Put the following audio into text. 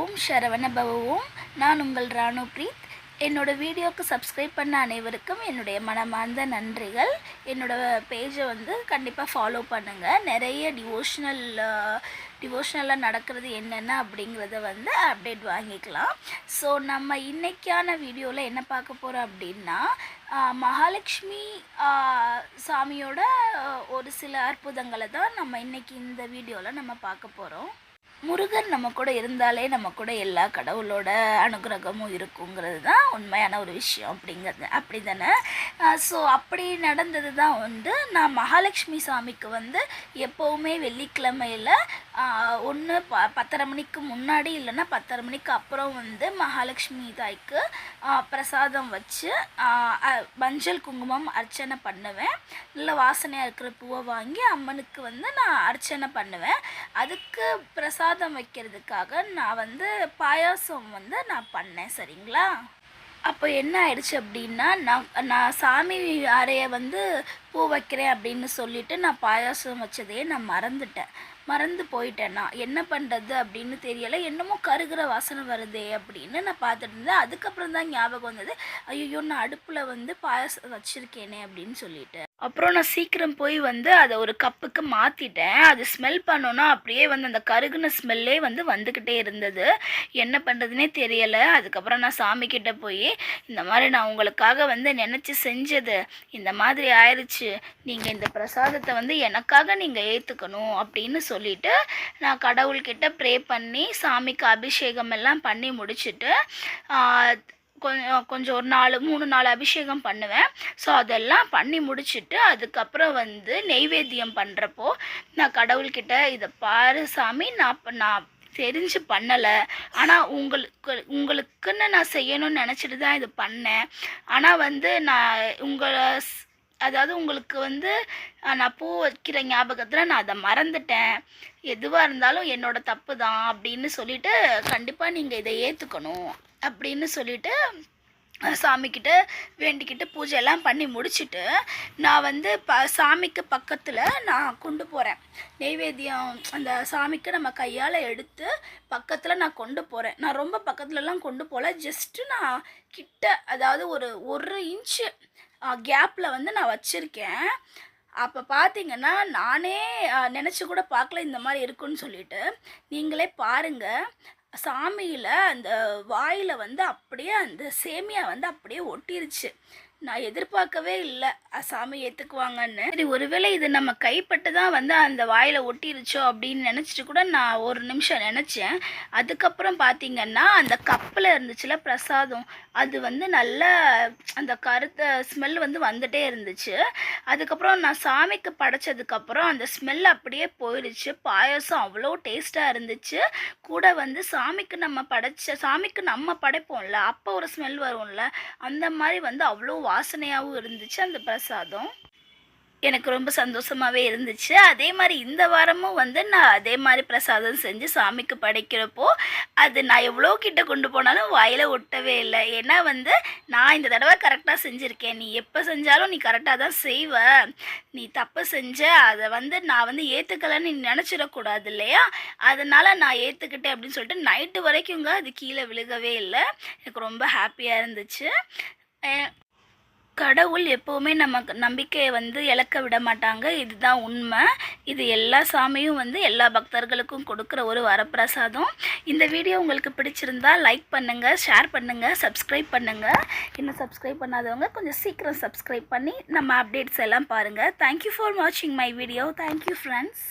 ஓம் சரவண ஓம் நான் உங்கள் ராணு பிரீத். என்னோடய வீடியோவுக்கு சப்ஸ்கிரைப் பண்ண அனைவருக்கும் என்னுடைய மனமார்ந்த நன்றிகள். என்னோட பேஜை வந்து கண்டிப்பாக ஃபாலோ பண்ணுங்கள் நிறைய டிவோஷனல் டிவோஷனலாக நடக்கிறது என்னென்ன அப்படிங்கிறத வந்து அப்டேட் வாங்கிக்கலாம். ஸோ நம்ம இன்றைக்கான வீடியோவில் என்ன பார்க்க போகிறோம் அப்படின்னா மகாலட்சுமி சாமியோட ஒரு சில அற்புதங்களை தான் நம்ம இன்றைக்கி இந்த வீடியோவில் நம்ம பார்க்க போகிறோம் முருகன் நம்ம கூட இருந்தாலே நம்ம கூட எல்லா கடவுளோட அனுகிரகமும் இருக்குங்கிறது தான் உண்மையான ஒரு விஷயம் அப்படிங்கிறது. அப்படி தானே ஸோ அப்படி நடந்தது தான் வந்து நான் மகாலட்சுமி சாமிக்கு வந்து எப்போவுமே வெள்ளிக்கிழமையில் ஒன்று ப பத்தரை மணிக்கு முன்னாடி இல்லைன்னா பத்தரை மணிக்கு அப்புறம் வந்து மகாலட்சுமி தாய்க்கு பிரசாதம் வச்சு மஞ்சள் குங்குமம் அர்ச்சனை பண்ணுவேன். நல்ல வாசனையாக இருக்கிற பூவை வாங்கி அம்மனுக்கு வந்து நான் அர்ச்சனை பண்ணுவேன். அதுக்கு பிரசாதம் வைக்கிறதுக்காக நான் வந்து பாயாசம் வந்து நான் பண்ணேன் சரிங்களா? அப்போ என்ன ஆயிடுச்சு அப்படின்னா நான் நான் சாமி அறையை வந்து பூ வைக்கிறேன் அப்படின்னு சொல்லிட்டு நான் பாயாசம் வச்சதையே நான் மறந்துட்டேன். மறந்து போயிட்டேன் நான். என்ன பண்ணுறது அப்படின்னு தெரியலை. என்னமோ கருகிற வாசனை வருதே அப்படின்னு நான் பார்த்துட்டு இருந்தேன். அதுக்கப்புறம் தான் ஞாபகம் வந்தது ஐயோ நான் அடுப்பில் வந்து பாயாசம் வச்சுருக்கேனே அப்படின்னு சொல்லிட்டு. அப்புறம் நான் சீக்கிரம் போய் வந்து அதை ஒரு கப்புக்கு மாற்றிட்டேன் அது ஸ்மெல் பண்ணோன்னா அப்படியே வந்து அந்த கருகுன ஸ்மெல்லே வந்து வந்துக்கிட்டே இருந்தது. என்ன பண்ணுறதுனே தெரியலை. அதுக்கப்புறம் நான் சாமிக்கிட்ட போய் இந்த மாதிரி நான் உங்களுக்காக வந்து நினச்சி செஞ்சது. இந்த மாதிரி ஆயிடுச்சு நீங்கள் இந்த பிரசாதத்தை வந்து எனக்காக நீங்கள் ஏற்றுக்கணும் அப்படின்னு சொல்லிட்டு நான் கடவுள்கிட்ட ப்ரே பண்ணி சாமிக்கு அபிஷேகம் எல்லாம் பண்ணி முடிச்சுட்டு கொஞ்சம் கொஞ்சம் ஒரு நாலு மூணு நாலு அபிஷேகம் பண்ணுவேன். ஸோ அதெல்லாம் பண்ணி முடிச்சுட்டு அதுக்கப்புறம் வந்து நெய்வேத்தியம் பண்ணுறப்போ நான் கடவுள்கிட்ட இதை பாரு சாமி நான் நான் தெரிஞ்சு பண்ணலை. ஆனால் உங்களுக்கு உங்களுக்குன்னு நான் செய்யணும்னு நினச்சிட்டு தான் இது பண்ணேன். ஆனால் வந்து நான் உங்களை அதாவது உங்களுக்கு வந்து நான் பூ வைக்கிற ஞாபகத்தில் நான் அதை மறந்துட்டேன். எதுவாக இருந்தாலும் என்னோட தப்பு தான் அப்படின்னு சொல்லிட்டு கண்டிப்பாக நீங்கள் இதை ஏற்றுக்கணும் அப்படின்னு சொல்லிட்டு சாமிக்கிட்ட வேண்டிக்கிட்டு பூஜை எல்லாம் பண்ணி முடிச்சுட்டு நான் வந்து ப சாமிக்கு பக்கத்தில் நான் கொண்டு போகிறேன் நெய்வேத்தியம் அந்த சாமிக்கு நம்ம கையால் எடுத்து பக்கத்தில் நான் கொண்டு போகிறேன் நான் ரொம்ப பக்கத்துலலாம் கொண்டு போகல ஜஸ்ட்டு நான் கிட்ட அதாவது ஒரு ஒரு இன்ச்சு கேப்பில் வந்து நான் வச்சுருக்கேன். அப்போ பார்த்தீங்கன்னா நானே நினச்சி கூட பார்க்கல இந்த மாதிரி இருக்குன்னு சொல்லிட்டு. நீங்களே பாருங்கள் சாமியில் அந்த வாயில் வந்து அப்படியே அந்த சேமியா வந்து அப்படியே ஒட்டிருச்சு. நான் எதிர்பார்க்கவே இல்லை. சாமி ஏற்றுக்குவாங்கன்னு சரி ஒருவேளை இது நம்ம கைப்பட்டு தான் வந்து அந்த வாயில் ஒட்டிருச்சோ அப்படின்னு நினச்சிட்டு கூட நான் ஒரு நிமிஷம் நினச்சேன். அதுக்கப்புறம் பார்த்தீங்கன்னா அந்த கப்பில் இருந்துச்சுல பிரசாதம் அது வந்து நல்ல அந்த கருத்த ஸ்மெல் வந்து வந்துட்டே இருந்துச்சு. அதுக்கப்புறம் நான் சாமிக்கு படைச்சதுக்கப்புறம் அந்த ஸ்மெல் அப்படியே போயிடுச்சு பாயாசம் அவ்வளோ டேஸ்ட்டாக இருந்துச்சு. கூட வந்து சாமிக்கு நம்ம படைச்ச சாமிக்கு நம்ம படைப்போம்ல அப்போ ஒரு ஸ்மெல் வரும்ல அந்த மாதிரி வந்து அவ்வளோ வாசனையாகவும் இருந்துச்சு அந்த பிரசாதம். எனக்கு ரொம்ப சந்தோஷமாகவே இருந்துச்சு. அதே மாதிரி இந்த வாரமும் வந்து நான் அதே மாதிரி பிரசாதம் செஞ்சு சாமிக்கு படைக்கிறப்போ அது நான் எவ்வளோ கிட்ட கொண்டு போனாலும் வாயில் ஒட்டவே இல்லை. ஏன்னா வந்து நான் இந்த தடவை கரெக்டாக செஞ்சுருக்கேன். நீ எப்போ செஞ்சாலும் நீ கரெக்டாக தான் செய்வ. நீ தப்பு செஞ்ச அதை வந்து நான் வந்து ஏற்றுக்கலைன்னு நீ நினச்சிடக்கூடாது இல்லையா? அதனால் நான் ஏற்றுக்கிட்டேன் அப்படின்னு சொல்லிட்டு நைட்டு வரைக்குங்க அது கீழே விழுகவே இல்லை. எனக்கு ரொம்ப ஹாப்பியாக இருந்துச்சு. கடவுள் எப்போவுமே நமக்கு நம்பிக்கையை வந்து இழக்க விட மாட்டாங்க. இதுதான் உண்மை. இது எல்லா சாமியும் வந்து எல்லா பக்தர்களுக்கும் கொடுக்குற ஒரு வரப்பிரசாதம். இந்த வீடியோ உங்களுக்கு பிடிச்சிருந்தா லைக் பண்ணுங்கள் ஷேர் பண்ணுங்கள் சப்ஸ்கிரைப் பண்ணுங்கள் இன்னும் சப்ஸ்கிரைப் பண்ணாதவங்க கொஞ்சம் சீக்கிரம் சப்ஸ்கிரைப் பண்ணி நம்ம அப்டேட்ஸ் எல்லாம் பாருங்கள் தேங்க்யூ ஃபார் வாட்சிங் my video thank you friends